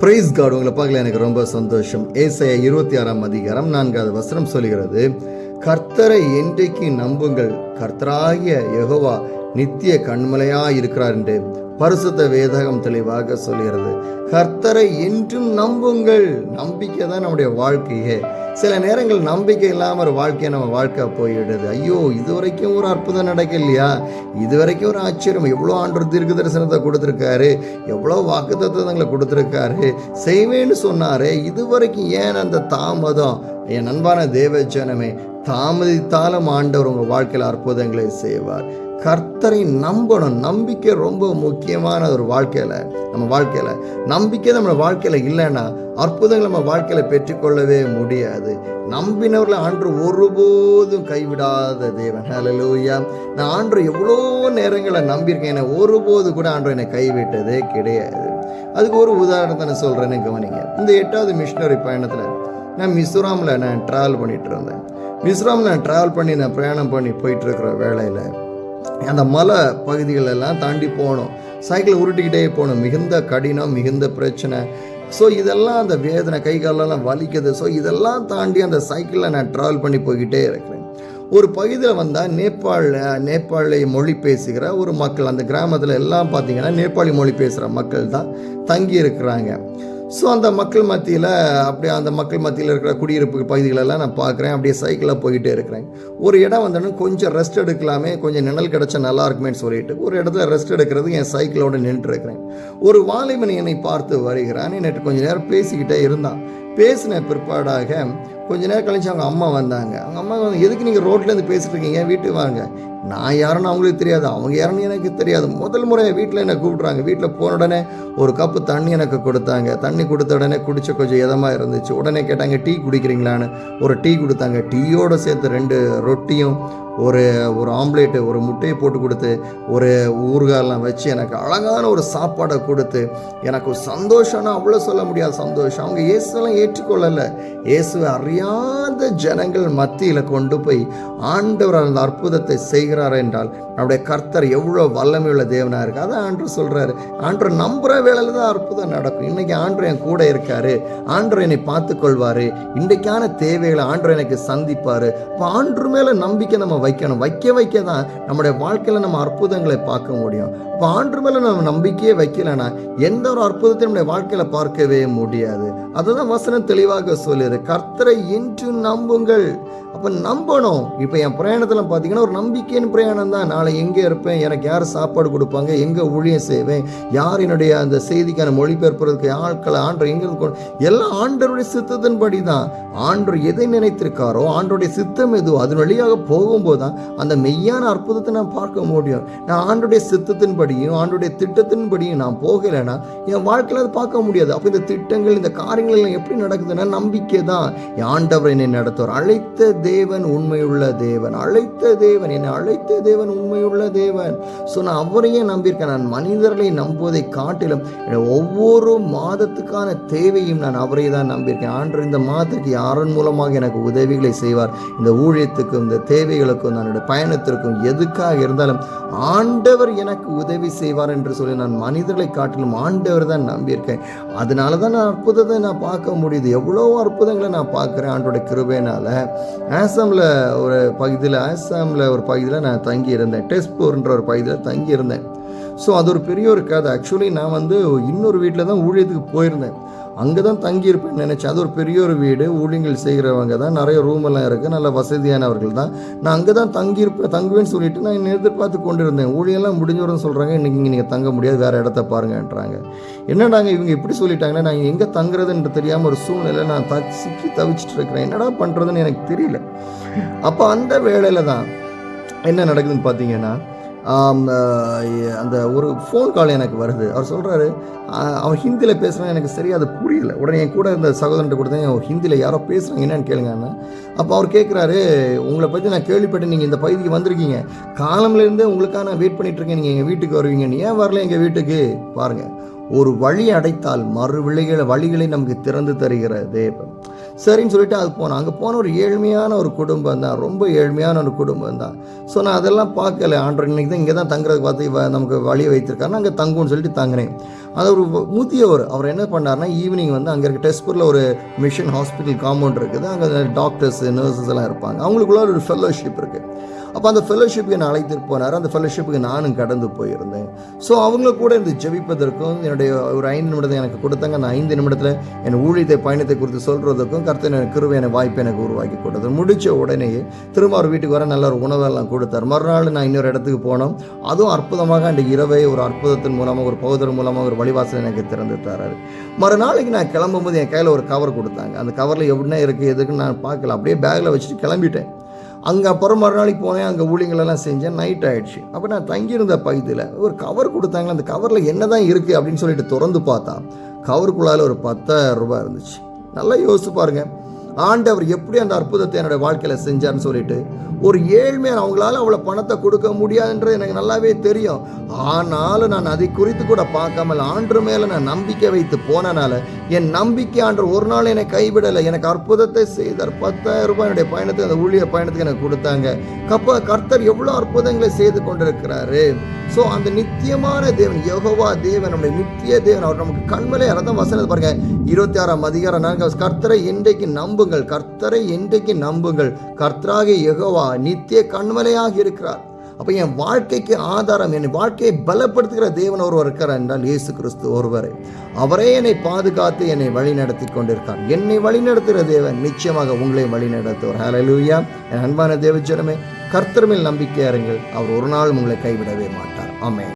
Price card உங்களை பார்க்கல எனக்கு ரொம்ப சந்தோஷம். ஏசாயா இருபத்தி ஆறாம் அதிகாரம் நான்காவது வசனம் சொல்கிறது கர்த்தரை என்றைக்கு நம்புங்கள். கர்த்தராகிய யகோவா நித்திய கண்மலையா இருக்கிறார் என்று பரிசுத்த வேதகம் தெளிவாக சொல்கிறது. கர்த்தரை என்றும் நம்புங்கள். நம்பிக்கை தான் நம்முடைய வாழ்க்கையே. சில நேரங்கள் நம்பிக்கை இல்லாமல் ஒரு வாழ்க்கையை நம்ம வாழ்க்கை போயிடுது. ஐயோ இது வரைக்கும் ஒரு அற்புதம் நடக்கலையா? இது வரைக்கும் ஒரு ஆச்சரியம். எவ்வளோ ஆண்டு தீர்க்க தரிசனத்தை கொடுத்துருக்காரு. எவ்வளோ வாக்கு தத்துவங்களை கொடுத்துருக்காரு. செய்வேன்னு சொன்னாரு. இது வரைக்கும் ஏன் அந்த தாமதம்? என் அன்பான தேவ ஜனமே தாமதித்தாலும் ஆண்டவர் உங்கள் வாழ்க்கையில் அற்புதங்களை செய்வார். கர்த்தரை நம்பணும். நம்பிக்கை ரொம்ப முக்கியமான ஒரு வாழ்க்கையில் நம்ம வாழ்க்கையில். நம்பிக்கை நம்ம வாழ்க்கையில் இல்லைன்னா அற்புதங்களை நம்ம வாழ்க்கையில் பெற்றுக்கொள்ளவே முடியாது. நம்பினவர்களை ஆண்டு ஒருபோதும் கைவிடாத தேவன். ஹலலூயா நான் ஆண்டு எவ்வளோ நேரங்களை நம்பியிருக்கேன். என்னை ஒருபோது கூட ஆண்டு என்னை கைவிட்டதே கிடையாது. அதுக்கு ஒரு உதாரணத்தை நான் சொல்கிறேன்னு கவனிங்க. இந்த எட்டாவது மிஷினரி பயணத்தில் நான் மிசோராமில் நான் ட்ராவல் பண்ணிகிட்டு இருந்தேன். மிசோராமில் நான் ட்ராவல் பண்ணி நான் பிரயாணம் பண்ணி போயிட்டுருக்கிற வேலையில் அந்த மலை பகுதிகளெல்லாம் தாண்டி போகணும் சைக்கிள் உருட்டிக்கிட்டே போகணும் மிகுந்த கடினம் மிகுந்த பிரச்சனை. ஸோ இதெல்லாம் அந்த வேதனை கை காலெல்லாம் வலிக்குது. ஸோ இதெல்லாம் தாண்டி அந்த சைக்கிளில் நான் ட்ராவல் பண்ணி போய்கிட்டே இருக்கிறேன். ஒரு பகுதியில் வந்தால் நேபாளில் நேபாளி மொழி பேசுகிற ஒரு மக்கள் அந்த கிராமத்தில் எல்லாம் பார்த்தீங்கன்னா நேபாளி மொழி பேசுகிற மக்கள் தான் தங்கி இருக்கிறாங்க ஸோ அந்த மக்கள் மத்தியில் அப்படியே அந்த மக்கள் மத்தியில் இருக்கிற குடியிருப்பு பகுதிகளெல்லாம் நான் பார்க்குறேன். அப்படியே சைக்கிளில் போய்கிட்டே இருக்கிறேன். ஒரு இடம் வந்தோடனே கொஞ்சம் ரெஸ்ட் எடுக்கலாமே கொஞ்சம் நிழல் கிடச்சா நல்லா இருக்குமேன்னு சொல்லிட்டு ஒரு இடத்துல ரெஸ்ட் எடுக்கிறது என் சைக்கிளோடு நின்றுருக்கிறேன் ஒரு வாலிபன் என்னை பார்த்து வருகிறான். என்னட்டு கொஞ்சம் நேரம் பேசிக்கிட்டே இருந்தான். பேசின பிற்பாடாக கொஞ்ச நேரம் கழிச்சு அவங்க அம்மா வந்தாங்க. அவங்க அம்மா வந்து எதுக்கு நீங்கள் ரோட்லேருந்து பேசிட்டு இருக்கீங்க? வீட்டுக்கு வாங்க. நான் யாருன்னு அவங்களுக்கு தெரியாது. அவங்க யாருன்னு எனக்கு தெரியாது. முதல் முறை வீட்டில் என்னை கூப்பிட்றாங்க. வீட்டில் போன உடனே ஒரு கப்பு தண்ணி எனக்கு கொடுத்தாங்க. தண்ணி கொடுத்த உடனே குடிச்ச கொஞ்சம் இதமாக இருந்துச்சு. உடனே கேட்டாங்க டீ குடிக்கிறீங்களான்னு? ஒரு டீ கொடுத்தாங்க. டீயோடு சேர்த்து ரெண்டு ரொட்டியும் ஒரு ஒரு ஆம்லேட்டு ஒரு முட்டையை போட்டு கொடுத்து ஒரு ஊறுகாயெல்லாம் வச்சு எனக்கு அழகான ஒரு சாப்பாடை கொடுத்து எனக்கு ஒரு சந்தோஷம்னா அவ்வளோ சொல்ல முடியாது. சந்தோஷம். அவங்க இயேசுலாம் ஏற்றுக்கொள்ளலை. இயேசுவை அறியாத ஜனங்கள் மத்தியில் கொண்டு போய் ஆண்டவர் அந்த அற்புதத்தை செய் செய்கிறார் என்றால் நம்முடைய கர்த்தர் எவ்வளோ வல்லமையுள்ள தேவனாக இருக்குது அதான் ஆண்டு சொல்கிறாரு ஆண்டு நம்புகிற வேலையில் தான் அற்புதம் நடக்கும். இன்றைக்கி ஆண்டு என் கூட இருக்கார். ஆண்டு என்னை பார்த்து கொள்வார் இன்றைக்கான தேவைகளை ஆண்டு எனக்கு சந்திப்பார். இப்போ ஆண்டு மேலே நம்பிக்கை நம்ம வைக்கணும். வைக்க வைக்க தான் நம்முடைய வாழ்க்கையில் நம்ம அற்புதங்களை பார்க்க முடியும். இப்போ ஆண்டு மேலே நம்ம நம்பிக்கையே வைக்கலைன்னா எந்த ஒரு அற்புதத்தையும் நம்முடைய வாழ்க்கையில் பார்க்கவே முடியாது. அதுதான் வசனம் தெளிவாக சொல்லுது. கர்த்தரை இன்று நம்புங்கள். அப்போ நம்பணும். இப்போ என் பிரயாணத்தில் பார்த்தீங்கன்னா ஒரு நம்பிக்கையின் பிரயாணம் தான். நாளை எங்கே இருப்பேன்? எனக்கு யார் சாப்பாடு கொடுப்பாங்க? எங்கே ஊழியம் செய்வேன்? யார் என்னுடைய அந்த செய்திக்கான மொழிபெயர்ப்பதற்கு ஆட்களை ஆண்டர் எங்கே எல்லாம் ஆண்டருடைய சித்தத்தின்படி தான் ஆண்டர் எதை நினைத்திருக்காரோ ஆண்டருடைய சித்தம் எதுவோ அதன் வழியாக போகும்போது தான் அந்த மெய்யான அற்புதத்தை நான் பார்க்க முடியும். நான் ஆண்டுடைய சித்தத்தின்படியும் ஆண்டுடைய திட்டத்தின்படியும் நான் போகலைன்னா என் வாழ்க்கையில் அதை பார்க்க முடியாது. அப்போ இந்த திட்டங்கள் இந்த காரியங்கள் எல்லாம் எப்படி நடக்குதுன்னா நம்பிக்கை தான் ஆண்டவர் என்னை நடத்துவார். அழைத்த தேவன் உண்மையுள்ள தேவன். அழைத்த தேவன் என்னை அழைத்த தேவன் உண்மையுள்ள தேவன். ஸோ நான் அவரையே நம்பியிருக்கேன். நான் மனிதர்களை நம்புவதை காட்டிலும் ஒவ்வொரு மாதத்துக்கான தேவையும் நான் அவரை தான் நம்பியிருக்கேன். ஆண்டு இந்த மாதத்துக்கு யாரன் மூலமாக எனக்கு உதவிகளை செய்வார்? இந்த ஊழியத்துக்கும் இந்த தேவைகளுக்கும் என்னுடைய பயணத்திற்கும் எதுக்காக இருந்தாலும் ஆண்டவர் எனக்கு உதவி செய்வார் என்று சொல்லி நான் மனிதர்களை காட்டிலும் ஆண்டவர் தான் நம்பியிருக்கேன். அதனால தான் நான் அற்புதத்தை நான் பார்க்க முடியுது. எவ்வளோ அற்புதங்களை நான் பார்க்குறேன் ஆண்டோட கிருபையினால். ஆசாமில் ஒரு பகுதியில் ஆசாமில் ஒரு பகுதியில் நான் தங்கி இருந்தேன் டெஸ்பூர்ன்ற ஒரு பகுதியில் தங்கி இருந்தேன் ஸோ அது ஒரு பெரிய ஒரு கதை. ஆக்சுவலி நான் வந்து இன்னொரு வீட்டில் தான் ஊழியத்துக்கு போயிருந்தேன். அங்கே தான் தங்கியிருப்பேன் நினச்சேன் அது ஒரு பெரிய ஒரு வீடு ஊழியங்கள் செய்கிறவங்க தான் நிறைய ரூம் எல்லாம் இருக்குது நல்ல வசதியானவர்கள் தான். நான் அங்கே தான் தங்கியிருப்பேன் தங்குவேன்னு சொல்லிட்டு நான் எதிர்பார்த்து கொண்டு இருந்தேன் ஊழியெல்லாம் முடிஞ்சவரன்னு சொல்கிறாங்க இன்றைக்கி இங்கே நீங்கள் தங்க முடியாது வேறு இடத்த பாருங்கன்றாங்க. என்னடாங்க இவங்க இப்படி சொல்லிட்டாங்கன்னா நான் எங்கே தங்குறதுன்ற தெரியாமல் ஒரு சூழ்நிலை நான் த சிக்கி தவிச்சிட்டு இருக்கிறேன். என்னடா பண்ணுறதுன்னு எனக்கு தெரியல. அப்போ அந்த வேலையில் தான் என்ன நடக்குதுன்னு பார்த்தீங்கன்னா அந்த ஒரு ஃபோன் கால் எனக்கு வருது. அவர் சொல்கிறாரு அவர் ஹிந்தியில் பேசுகிறான் எனக்கு சரியாக அது புரியல. உடனே என் கூட இருந்த சகோதரன்ட்ட கொடுத்தேன் ஹிந்தியில் யாரோ பேசுகிறாங்க என்னன்னு கேளுங்க அப்போ அவர் கேட்குறாரு உங்களை பற்றி நான் கேள்விப்பட்டு நீங்கள் இந்த பகுதிக்கு வந்திருக்கீங்க. காலம்லேருந்தே உங்களுக்காக நான் வெயிட் பண்ணிகிட்ருக்கேன் இருக்கேன். நீங்கள் எங்கள் வீட்டுக்கு வருவீங்க. ஏன் வரல எங்கள் வீட்டுக்கு? பாருங்கள் ஒரு வழி அடைத்தால் மறு விழிகளை வழிகளை நமக்கு திறந்து தருகிற தேவன் சரின்னு சொல்லிட்டு அது போனோம் அங்கே போன ஒரு ஏழ்மையான ஒரு குடும்பம் தான். ரொம்ப ஏழ்மையான ஒரு குடும்பம் தான். ஸோ நான் அதெல்லாம் பார்க்கல. ஆண்டர் இன்னைக்கு தான் இங்கே தான் தங்குறதுக்கு பார்த்து இவ நமக்கு வழி வைத்திருக்காரு அங்கே தங்குன்னு சொல்லிட்டு தங்கினேன். அது ஒரு முதியவர். அவர் என்ன பண்ணார்னா ஈவினிங் வந்து அங்கே இருக்க டெஸ்பூரில் ஒரு மிஷன் ஹாஸ்பிட்டல் காம்பவுண்ட் இருக்குது. அங்கே டாக்டர்ஸ் நர்சஸ் எல்லாம் இருப்பாங்க. அவங்களுக்குள்ள ஒரு ஃபெல்லோஷிப் இருக்குது அப்போ அந்த ஃபெலோஷிப்புக்கு என்னை அழைத்துட்டு போனார். அந்த ஃபெல்லோஷிப்புக்கு நானும் கடந்து போயிருந்தேன். ஸோ அவங்க கூட இந்த ஜெபிப்பதற்கும் என்னுடைய ஒரு ஐந்து நிமிடத்தை எனக்கு கொடுத்தாங்க. அந்த ஐந்து நிமிடத்தில் என் ஊழியத்தை பயணத்தை குறித்து சொல்கிறதுக்கும் கருத்து எனக்கு கிருவை எனக்கு வாய்ப்பு எனக்கு உருவாக்கி கொடுத்தது முடித்த உடனேயே திரும்ப அவர் வீட்டுக்கு வர நல்ல ஒரு உணவெல்லாம் கொடுத்தார். மறுநாள் நான் இன்னொரு இடத்துக்கு போனோம். அதுவும் அற்புதமாக அன்றைக்கு இரவை ஒரு அற்புதத்தின் மூலமாக ஒரு பௌதர் மூலமாக ஒரு வழிவாசல் எனக்கு திறந்து தராரு. மறுநாளைக்கு நான் கிளம்பும்போது என் கையில் ஒரு கவர் கொடுத்தாங்க. அந்த கவரில் எப்படின்னா இருக்குது எதுக்குன்னு நான் பார்க்கல. அப்படியே பேக்கில் வச்சுட்டு கிளம்பிட்டேன். அங்கே அப்புறம் மறுநாளைக்கு போனேன். அங்கே ஊழிங்களெல்லாம் செஞ்சேன். நைட் ஆயிடுச்சு. அப்போ நான் தங்கியிருந்த பகுதியில் ஒரு கவர் கொடுத்தாங்க அந்த கவரில் என்ன தான் இருக்குது அப்படின்னு சொல்லிட்டு திறந்து பார்த்தா கவருக்குள்ளால ஒரு பத்தாயிரம் ரூபாய் இருந்துச்சு. நல்லா யோசிச்சு பாருங்கள் ஆண்டவர் எப்படி அந்த அற்புதத்தை என்னுடைய வாழ்க்கையில் செஞ்சார்னு சொல்லிட்டு ஒரு ஏழ்மையான அவங்களால அவ்வளோ பணத்தை கொடுக்க முடியாதுன்றது எனக்கு நல்லாவே தெரியும். ஆனாலும் நான் அதை குறித்து கூட பார்க்காமல் ஆண்டு மேலே நான் நம்பிக்கை வைத்து போனனால என் நம்பிக்கை ஆண்டு ஒரு நாள் என்னை கைவிடலை. எனக்கு அற்புதத்தை செய்தார். பத்தாயிரம் ரூபாய் என்னுடைய பயணத்துக்கு அந்த ஊழிய பயணத்துக்கு எனக்கு கொடுத்தாங்க. கப்ப கர்த்தர் எவ்வளோ அற்புதங்களை செய்து கொண்டிருக்கிறாரு. ஸோ அந்த நித்தியமான தேவன் யகோவா தேவன் நம்முடைய நித்திய தேவன் அவர் நமக்கு கண்மலை அதான் வசனத்தை பாருங்க. இருபத்தி ஆறாம் அதிகாரம் நான்கு கர்த்தரை என்றைக்கு நம்புங்கள். கர்த்தரை என்றைக்கு நம்புங்கள். கர்த்தராக எகவா நித்திய கண்மலையாக இருக்கிறார். அப்போ என் வாழ்க்கைக்கு ஆதாரம் என் வாழ்க்கையை பலப்படுத்துகிற தேவன் ஒருவர் இருக்கிறார் என்றால் இயேசு கிறிஸ்து ஒருவரே. அவரே என்னை பாதுகாத்து என்னை வழி நடத்தி கொண்டிருக்கார். என்னை வழி நடத்துகிற தேவன் நிச்சயமாக உங்களை வழி நடத்துவார் ஹலலூயா என் அன்பான தேவச்சனமே கர்த்தர் மேல் நம்பிக்கை இருங்கள் அவர் ஒரு நாள் உங்களை கைவிடவே மாட்டார். ஆமே